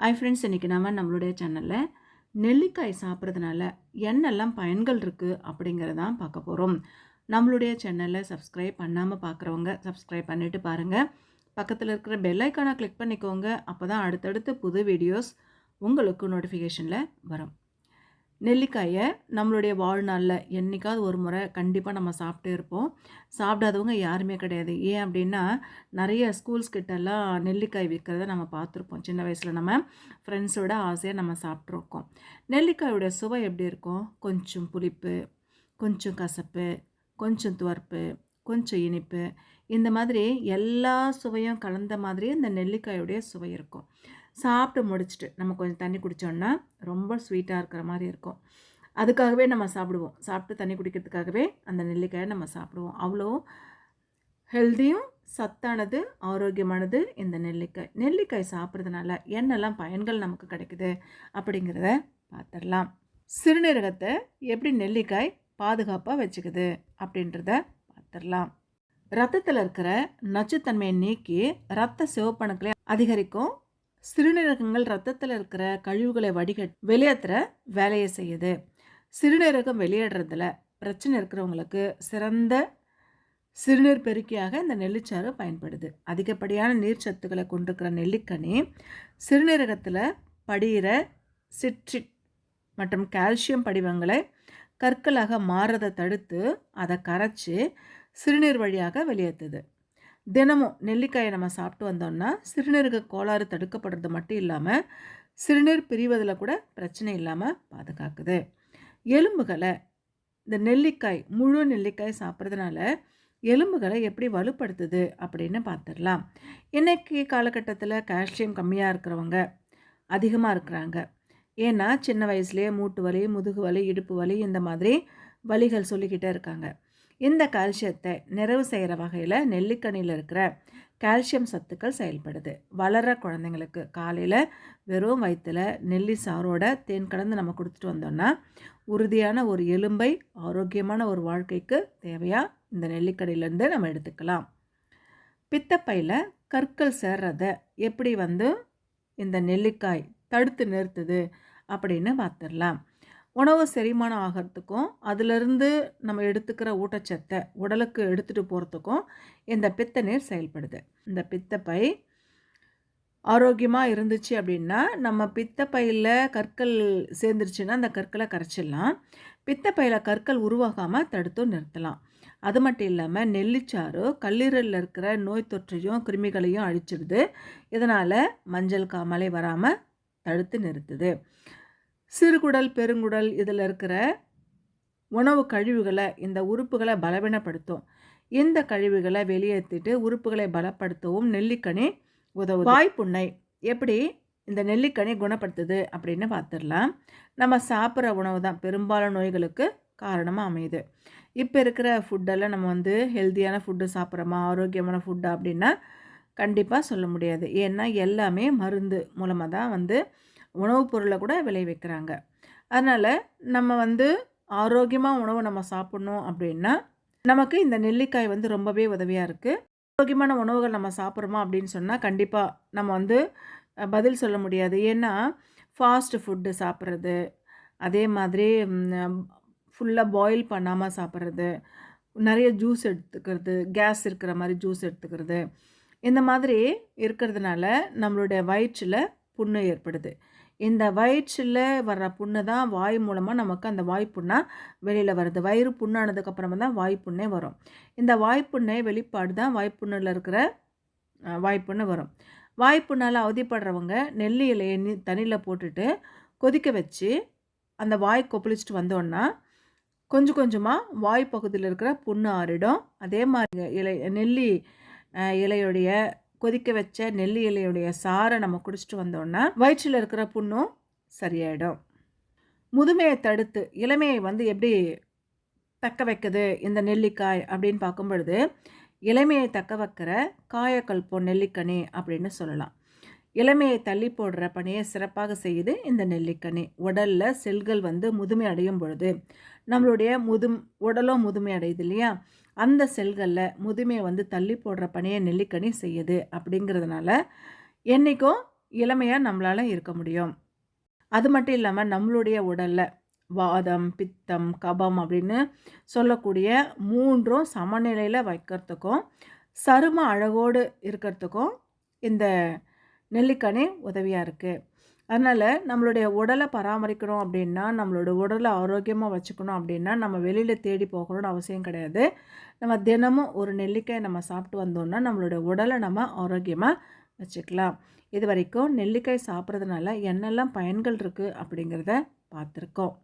ஐ friends இன்றைக்கி நம்ம நம்மளுடைய சேனலில் நெல்லிக்காய் சாப்பிட்றதுனால என்னெல்லாம் பயன்கள் இருக்குது அப்படிங்கிறதான் பார்க்க போகிறோம் நம்மளுடைய சேனலை சப்ஸ்கிரைப் பண்ணாமல் பார்க்குறவங்க சப்ஸ்கிரைப் பண்ணிவிட்டு பாருங்கள் பக்கத்தில் இருக்கிற பெல்லைக்கானை கிளிக் பண்ணிக்கோங்க. அப்போ தான் அடுத்தடுத்து புது வீடியோஸ் உங்களுக்கு நோட்டிஃபிகேஷனில் வரும். நெல்லிக்காயை நம்மளுடைய வாழ்நாளில் என்றைக்காவது ஒரு முறை கண்டிப்பாக நம்ம சாப்பிட்டே இருப்போம். சாப்பிடாதவங்க யாருமே கிடையாது. ஏன் அப்படின்னா நிறைய ஸ்கூல்ஸ் கிட்டெல்லாம் நெல்லிக்காய் விற்கிறத நம்ம பார்த்துருப்போம். சின்ன வயசில் நம்ம ஃப்ரெண்ட்ஸோட ஆசையாக நம்ம சாப்பிட்ருக்கோம் நெல்லிக்காயோட சுவை எப்படி இருக்கும்? கொஞ்சம் புளிப்பு கொஞ்சம் கசப்பு கொஞ்சம் துவர்ப்பு கொஞ்சம் இனிப்பு. இந்த மாதிரி எல்லா சுவையும் கலந்த மாதிரி இந்த நெல்லிக்காயுடைய சுவை இருக்கும். சாப்பிட்டு முடிச்சுட்டு நம்ம கொஞ்சம் தண்ணி குடித்தோன்னா ரொம்ப ஸ்வீட்டாக இருக்கிற மாதிரி இருக்கும். அதுக்காகவே நம்ம சாப்பிடுவோம். சாப்பிட்டு தண்ணி குடிக்கிறதுக்காகவே அந்த நெல்லிக்காயை நம்ம சாப்பிடுவோம். அவ்வளோ ஹெல்த்தியும் சத்தானது ஆரோக்கியமானது இந்த நெல்லிக்காய். நெல்லிக்காய் சாப்பிட்றதுனால என்னெல்லாம் பயன்கள் நமக்கு கிடைக்குது அப்படிங்கிறத பார்த்துடலாம். சிறுநீரகத்தை எப்படி நெல்லிக்காய் பாதுகாப்பாக வச்சுக்குது அப்படின்றத பார்த்துடலாம். ரத்தத்தில் இருக்கிற நச்சுத்தன்மையை நீக்கி ரத்த சிவப்பணுக்களை அதிகரிக்கும் சிறுநீரகங்கள் ரத்தத்தில் இருக்கிற கழிவுகளை வடிகட் வெளியேற்றுற வேலையை செய்யுது. சிறுநீரகம் வெளியேறதுல பிரச்சனை இருக்கிறவங்களுக்கு சிறந்த சிறுநீர் பெருக்கியாக இந்த நெல்லிச்சாறு பயன்படுது. அதிகப்படியான நீர் சத்துக்களை கொண்டிருக்கிற நெல்லிக்கனி சிறுநீரகத்தில் படிகிற சிட்ரிக் மற்றும் கால்சியம் படிவங்களை கற்களாக மாறுறதை தடுத்து அதை கரைச்சி சிறுநீர் வழியாக வெளியேற்றுது தினமும் நெல்லிக்காயை நம்ம சாப்பிட்டு வந்தோம்னா சிறுநீரக கோளாறு தடுக்கப்படுறது மட்டும் இல்லாமல் சிறுநீர் பிரிவதில் கூட பிரச்சனை இல்லாமல் பாதுகாக்குது. எலும்புகளை இந்த நெல்லிக்காய் முழு நெல்லிக்காய் சாப்பிட்றதுனால எலும்புகளை எப்படி வலுப்படுத்துது அப்படின்னு பார்த்துடலாம் இன்றைக்கி காலகட்டத்தில் கால்சியம் கம்மியாக இருக்கிறவங்க அதிகமாக இருக்கிறாங்க. ஏன்னா சின்ன வயசுலேயே மூட்டு வலி முதுகு வலி இடுப்பு வலி இந்த மாதிரி வலிகள் சொல்லிக்கிட்டே இருக்காங்க. இந்த கால்சியத்தை நிறைவு செய்கிற வகையில் நெல்லிக்கனியில் இருக்கிற கால்சியம் சத்துக்கள் செயல்படுது. வளர குழந்தைங்களுக்கு காலையில் வெறும் வயிற்றில் நெல்லி சாரோட தேன் கலந்து நம்ம கொடுத்துட்டு வந்தோம்னா உறுதியான ஒரு எலும்பை ஆரோக்கியமான ஒரு வாழ்க்கைக்கு தேவையாக இந்த நெல்லிக்கடையிலேருந்து நம்ம எடுத்துக்கலாம். பித்தப்பையில் கற்கள் சேர்றத எப்படி வந்து இந்த நெல்லிக்காய் தடுத்து நிறுத்துது அப்படின்னு பார்த்துடலாம் உணவு செரிமானம் ஆகிறதுக்கும் அதிலிருந்து நம்ம எடுத்துக்கிற ஊட்டச்சத்தை உடலுக்கு எடுத்துகிட்டு போகிறதுக்கும் இந்த பித்த நீர் செயல்படுது. இந்த பித்தப்பை ஆரோக்கியமாக இருந்துச்சு அப்படின்னா நம்ம பித்தப்பையில் கற்கள் சேர்ந்துருச்சுன்னா அந்த கற்களை கரைச்சிடலாம். பித்தப்பையில் கற்கள் உருவாகாமல் தடுத்தும் நிறுத்தலாம். அது மட்டும் இல்லாமல் நெல்லிச்சாறு கல்லீரலில் இருக்கிற நோய் தொற்றையும் கிருமிகளையும் அழிச்சிடுது. இதனால் மஞ்சள் காமலை வராமல் தடுத்து நிறுத்துது. சிறுகுடல் பெருங்குடல் இதில் இருக்கிற உணவு கழிவுகளை இந்த உறுப்புகளை பலவீனப்படுத்தும். இந்த கழிவுகளை வெளியேற்றிட்டு உறுப்புகளை பலப்படுத்தவும் நெல்லிக்கனி உதவும் வாய்ப்புண்ணை. எப்படி இந்த நெல்லிக்கனி குணப்படுத்துது அப்படின்னு பார்த்துடலாம். நம்ம சாப்பிட்ற உணவு தான் பெரும்பாலான நோய்களுக்கு காரணமாக அமையுது. இப்போ இருக்கிற ஃபுட்டெல்லாம் நம்ம வந்து ஹெல்த்தியான ஃபுட்டு சாப்பிட்றோமா ஆரோக்கியமான ஃபுட்டு அப்படின்னா கண்டிப்பாக சொல்ல முடியாது. ஏன்னா எல்லாமே மருந்து மூலமாக தான் வந்து உணவுப் பொருளை கூட விளைவிக்கிறாங்க அதனால் நம்ம வந்து ஆரோக்கியமாக உணவு நம்ம சாப்பிட்ணும் அப்படின்னா நமக்கு இந்த நெல்லிக்காய் வந்து ரொம்பவே உதவியாக இருக்குது ஆரோக்கியமான உணவுகள் நம்ம சாப்பிட்றோமா அப்படின்னு சொன்னால் கண்டிப்பாக நம்ம வந்து பதில் சொல்ல முடியாது. ஏன்னா ஃபாஸ்ட் ஃபுட்டு சாப்பிட்றது அதே மாதிரி ஃபுல்லாக பாயில் பண்ணாமல் சாப்பிட்றது நிறைய ஜூஸ் எடுத்துக்கிறது கேஸ் இருக்கிற மாதிரி ஜூஸ் எடுத்துக்கிறது இந்த மாதிரி இருக்கிறதுனால நம்மளுடைய வயிற்றில் புண்ணு ஏற்படுது. இந்த வயிற்றில் வர்ற புண்ணு தான் வாய் மூலமாக நமக்கு அந்த வாய்ப்புண்ணாக வெளியில் வருது. வயிறு புண்ணானதுக்கப்புறமா தான் வாய்ப்புண்ணே வரும். இந்த வாய்ப்புண்ணை வெளிப்பாடு தான் வாய்ப்புண்ணில் இருக்கிற வாய்ப்புண்ணு வரும். வாய்ப்புண்ணால் அவதிப்படுறவங்க நெல்லி இலையை நீ தண்ணியில் போட்டுட்டு கொதிக்க வச்சு அந்த வாய் கொப்பளிச்சிட்டு வந்தோன்னா கொஞ்சம் கொஞ்சமாக வாய் பகுதியில் இருக்கிற புண்ணு ஆறிடும். அதே மாதிரி இலை நெல்லி இலையுடைய கொதிக்க வச்ச நெல்லி இலையுடைய சாரை நம்ம குடிச்சிட்டு வந்தோன்னா வயிற்றில் இருக்கிற புண்ணும் சரியாயிடும். முதுமையை தடுத்து இளமையை வந்து எப்படி தக்க வைக்குது இந்த நெல்லிக்காய் அப்படின்னு பார்க்கும் பொழுது இளமையை தக்க வைக்கிற காயக்கல்போ நெல்லிக்கனி அப்படின்னு சொல்லலாம். இளமையை தள்ளி போடுற பணியை சிறப்பாக செய்யுது இந்த நெல்லிக்கனி. உடலில் செல்கள் வந்து முதுமை அடையும் பொழுது நம்மளுடைய முதும் உடலும் முதுமை அடையுது இல்லையா? அந்த செல்களில் முதுமையை வந்து தள்ளி போடுற பணியை நெல்லிக்கனி செய்யுது அப்படிங்கிறதுனால என்றைக்கும் இளமையாக நம்மளால் இருக்க முடியும். அது மட்டும் இல்லாமல் நம்மளுடைய உடலில் வாதம் பித்தம் கபம் அப்படின்னு சொல்லக்கூடிய மூன்றும் சமநிலையில் வைக்கிறதுக்கும் சரும அழகோடு இருக்கிறதுக்கும் இந்த நெல்லிக்கனி உதவியாக இருக்குது அதனால் நம்மளுடைய உடலை பராமரிக்கணும் அப்படின்னா நம்மளோட உடலை ஆரோக்கியமாக வச்சுக்கணும் அப்படின்னா நம்ம வெளியில் தேடி போகணும்னு அவசியம் கிடையாது. நம்ம தினமும் ஒரு நெல்லிக்காய் நம்ம சாப்பிட்டு வந்தோம்னா நம்மளோட உடலை நம்ம ஆரோக்கியமாக வச்சுக்கலாம். இது வரைக்கும் நெல்லிக்காய் சாப்பிட்றதுனால என்னெல்லாம் பயன்கள் இருக்குது அப்படிங்கிறத பார்த்துருக்கோம்.